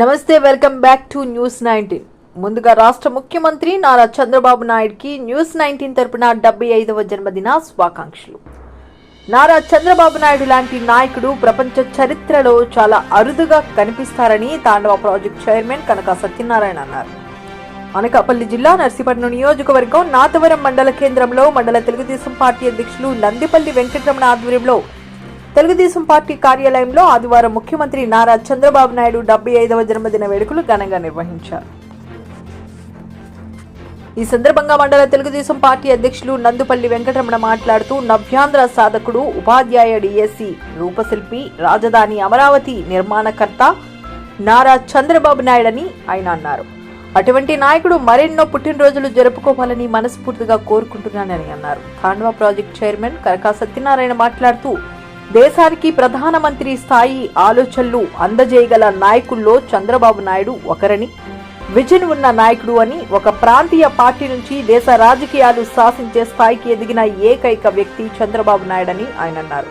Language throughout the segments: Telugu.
నమస్తే welcome back to news nineteen. ముందుగా రాష్ట్ర ముఖ్యమంత్రి నారా చంద్రబాబు నాయుడుకి న్యూస్ నైన్టీన్ తరపున డెబ్బై ఐదవ జన్మదిన శుభాకాంక్షలు. నారా చంద్రబాబు నాయుడు లాంటి నాయకుడు ప్రపంచ చరిత్రలో చాలా అరుదుగా కనిపిస్తారని తాండవ ప్రాజెక్ట్ చైర్మన్ కనక సత్యనారాయణ అన్నారు. అనకాపల్లి జిల్లా నర్సీపట్నం నియోజకవర్గం నాతవరం మండల కేంద్రంలో మండల తెలుగుదేశం పార్టీ అధ్యక్షులు నందిపల్లి వెంకటరమణ ఆధ్వర్యంలో తెలుగుదేశం పార్టీ కార్యాలయంలో ఆదివారం ముఖ్యమంత్రి నారా చంద్రబాబు నాయుడు డెబ్బై ఐదవ జన్మదిన వేడుకలు ఘనంగా నిర్వహించారు. ఈ సందర్భంగా మండల తెలుగుదేశం పార్టీ అధ్యక్షులు నందుపల్లి వెంకటరమణ మాట్లాడుతూ నవ్యాంధ్ర సాధకుడు ఉపాధ్యాయ డిఎస్సి రూపశిల్పి రాజధాని అమరావతి నిర్మాణకర్త నారా చంద్రబాబు నాయుడని ఆయన అన్నారు. అటువంటి నాయకుడు మరెన్నో పుట్టినరోజులు జరుపుకోవాలని మనస్ఫూర్తిగా కోరుకుంటున్నానని అన్నారు. ఖాండ్వా ప్రాజెక్ట్ చైర్మన్ కరకా సత్యనారాయణ మాట్లాడుతూ దేశానికి ప్రధానమంత్రి స్థాయి ఆలోచనలు అందజేయగల నాయకుల్లో చంద్రబాబు నాయుడు ఒకరని విజన్ ఉన్న నాయకుడు అని ఒక ప్రాంతీయ పార్టీ నుంచి దేశ రాజకీయాలు శాసించే స్థాయికి ఎదిగిన ఏకైక వ్యక్తి చంద్రబాబు నాయుడని ఆయన అన్నారు.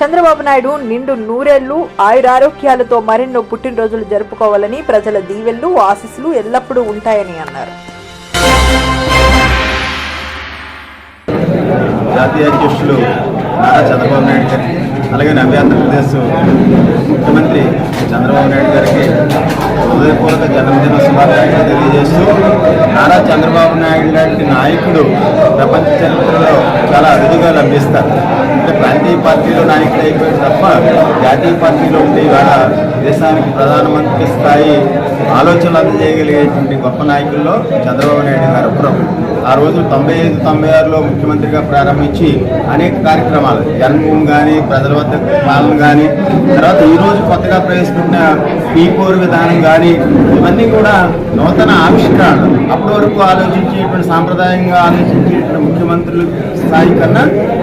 చంద్రబాబు నాయుడు నిండు నూరేళ్ళు ఆయురారోగ్యాలతో మరెన్నో పుట్టినరోజులు జరుపుకోవాలని ప్రజల దీవెళ్ళు ఆశీస్సులు ఎల్లప్పుడూ ఉంటాయని అన్నారు. జాతీయ అధ్యక్షులు నారా చంద్రబాబు నాయుడు గారి అలాగే నవ్య ఆంధ్రప్రదేశ్ ముఖ్యమంత్రి చంద్రబాబు నాయుడు గారికి హృదయపూర్వక జన్మదిన శుభాకాంక్షలు తెలియజేస్తూ నారా చంద్రబాబు నాయుడు లాంటి నాయకుడు ప్రపంచ చరిత్రలో చాలా అరుదుగా లభిస్తారు. అంటే ప్రాంతీయ పార్టీలో నాయకుడు అయిపోయాడు తప్ప జాతీయ పార్టీలో ఉండి ఇవాళ దేశానికి ప్రధానమంత్రి స్థాయి ఆలోచనలు అందజేయగలిగేటువంటి గొప్ప నాయకుల్లో చంద్రబాబు నాయుడు గారు ఒకరు ఆ రోజు తొంభై ఐదు తొంభై ఆరులో ముఖ్యమంత్రిగా ప్రారంభించి అనేక కార్యక్రమాలు జన్మభూమి కానీ ప్రజల వద్ద పాలన కానీ తర్వాత ఈ రోజు కొత్తగా ప్రవేశపెట్టిన పీ ఫోర్ విధానం కానీ ఇవన్నీ కూడా నూతన ఆవిష్కరణ అప్పటి వరకు ఆలోచించేటువంటి సాంప్రదాయంగా ఆలోచించేటువంటి ముఖ్యమంత్రులు స్థాయి కన్నా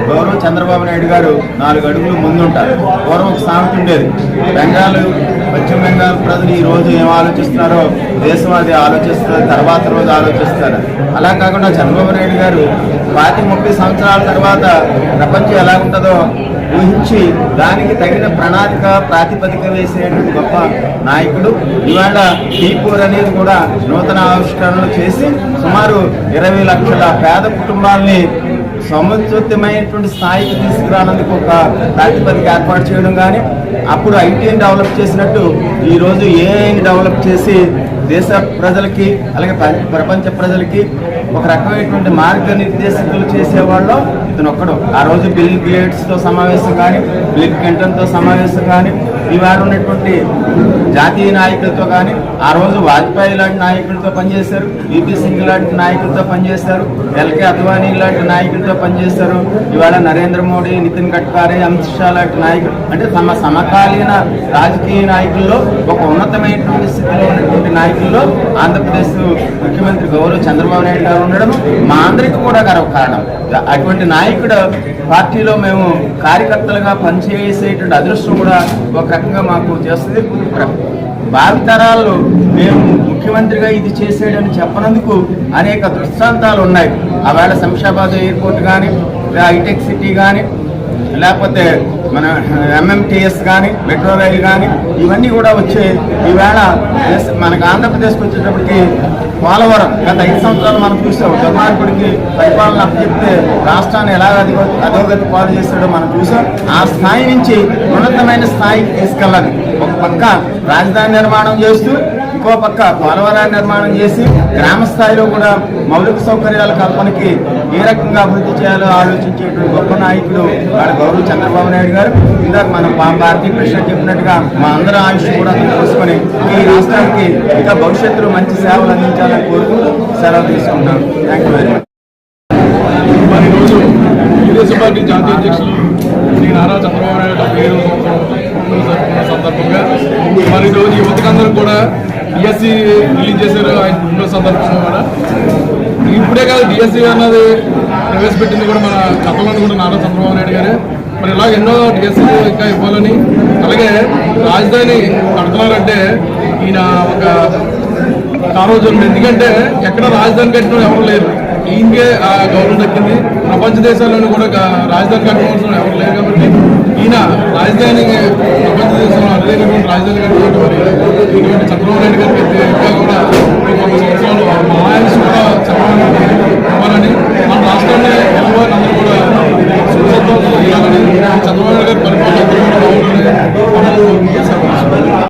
గౌరవ చంద్రబాబు నాయుడు గారు నాలుగు అడుగులు ముందుంటారు. గౌరవం ఒక సామెత ఉండేది బెంగాల్ పశ్చిమ బెంగాల్ ప్రజలు ఈ రోజు ఏం ఆలోచిస్తున్నారో దేశం అది ఆలోచిస్తారు తర్వాత రోజు ఆలోచిస్తారు. అలా కాకుండా చంద్రబాబు నాయుడు గారు పాతి ముప్పై సంవత్సరాల తర్వాత ప్రపంచం ఎలా ఉంటుందో ఊహించి దానికి తగిన ప్రణాళిక ప్రాతిపదిక వేసేటువంటి గొప్ప నాయకుడు. ఇవాళ టీపూర్ అనేది కూడా నూతన ఆవిష్కరణలు చేసి సుమారు ఇరవై లక్షల పేద కుటుంబాలని సముచితమైనటువంటి స్థాయికి తీసుకురానందుకు ఒక ప్రాతిపదిక ఏర్పాటు చేయడం కానీ అప్పుడు ఐటీని డెవలప్ చేసినట్టు ఈరోజు ఏఐని డెవలప్ చేసి దేశ ప్రజలకి అలాగే ప్ర- ప్రపంచ ప్రజలకి ఒక రకమైనటువంటి మార్గనిర్దేశకులు చేసేవాళ్ళు. ఇతను ఒక్కడు ఆ రోజు బిల్ గేట్స్తో సమావేశం కానీ బిల్ క్లింటన్తో సమావేశం కానీ ఇవాళ ఉన్నటువంటి జాతీయ నాయకులతో కానీ ఆ రోజు వాజ్పేయి లాంటి నాయకులతో పనిచేశారు బీపీ సింగ్ లాంటి నాయకులతో పనిచేశారు ఎల్కే అద్వానీ లాంటి నాయకులతో పనిచేశారు ఇవాళ నరేంద్ర మోడీ నితిన్ గడ్కరీ అమిత్ షా లాంటి నాయకులు అంటే తమ సమకాలీన రాజకీయ నాయకుల్లో ఒక ఉన్నతమైనటువంటి స్థితిలో ఉన్నటువంటి నాయకుల్లో ఆంధ్రప్రదేశ్ ముఖ్యమంత్రి గౌరవ్ చంద్రబాబు నాయుడు గారు ఉండడం మా అందరికీ కూడా గర్వకారణం అటువంటి నాయకుడు పార్టీలో మేము కార్యకర్తలుగా పనిచేసేటువంటి అదృష్టం కూడా ఒక రకంగా మాకు చేస్తుంది. భావితరాలు మేము ముఖ్యమంత్రిగా ఇది చేసేయడని చెప్పనందుకు అనేక దృష్టాంతాలు ఉన్నాయి. ఆవేళ శంషాబాద్ ఎయిర్పోర్ట్ కానీ హైటెక్ సిటీ కానీ లేకపోతే మన ఎంఎంటీఎస్ కానీ మెట్రో రైల్ కానీ ఇవన్నీ కూడా వచ్చే ఈవేళ మనకు ఆంధ్రప్రదేశ్కి వచ్చేటప్పటికి పోలవరం గత ఐదు సంవత్సరాలు మనం చూసాం. దుర్మార్గుడికి పరిపాలన అప్పచెప్తే రాష్ట్రాన్ని ఎలా అధిగో అధోగతి పాలు చేస్తాడో మనం చూసాం. ఆ స్థాయి నుంచి ఉన్నతమైన స్థాయికి తీసుకెళ్ళాలి. ఒక పక్క రాజధాని నిర్మాణం చేస్తూ ఇంకో పక్క పోలవరాన్ని నిర్మాణం చేసి గ్రామ స్థాయిలో కూడా మౌలిక సౌకర్యాల కల్పనకి ఏ రకంగా అభివృద్ధి చేయాలో ఆలోచించేటువంటి గొప్ప నాయకుడు వాళ్ళ గౌరవ చంద్రబాబు నాయుడు గారు. ఇందాక మన భారతీయ పార్టీ ప్రెసిడెంట్ చెప్పినట్టుగా మా అందరం ఆయుష్ కూడా తీసుకొని ఈ రాష్ట్రానికి ఇంకా భవిష్యత్తులో మంచి సేవలు అందించాలని కోరుకుంటూ సెలవు తీసుకుంటాం థ్యాంక్ యూ వెరీ మచ్ మరి ఈరోజు తెలుగుదేశం పార్టీ జాతీయ అధ్యక్షులు శ్రీ నారా చంద్రబాబు నాయుడు డెబ్బై ఏడవ సంవత్సరం జరుపుకున్న సందర్భంగా మరి రోజు యువతకందరూ కూడా బిఎస్సి రిలీజ్ చేశారు. ఆయన పుట్టినరోజు సందర్భంగా కూడా. ఇప్పుడే కాదు డిఎస్సి అన్నది ప్రవేశపెట్టింది కూడా మన గతంలో కూడా నారా చంద్రబాబు నాయుడు గారు. మరి ఇలా ఎన్నో డిఎస్సి ఇంకా ఇవ్వాలని అలాగే రాజధాని కడుతున్నారంటే ఈయన ఒక ఆ రోజు ఎందుకంటే ఎక్కడ రాజధాని కట్టిన ఎవరు లేరు. ఈయనకే ఆ గౌరవం దక్కింది. ప్రపంచ దేశాల్లోనూ కూడా రాజధాని కట్టవలసిన ఎవరు లేరు కాబట్టి ఈయన రాజధాని ప్రపంచ దేశంలో అరుదైనటువంటి రాజధాని కట్టినటువంటి మరి ఇటువంటి చంద్రబాబు నాయుడు గారికి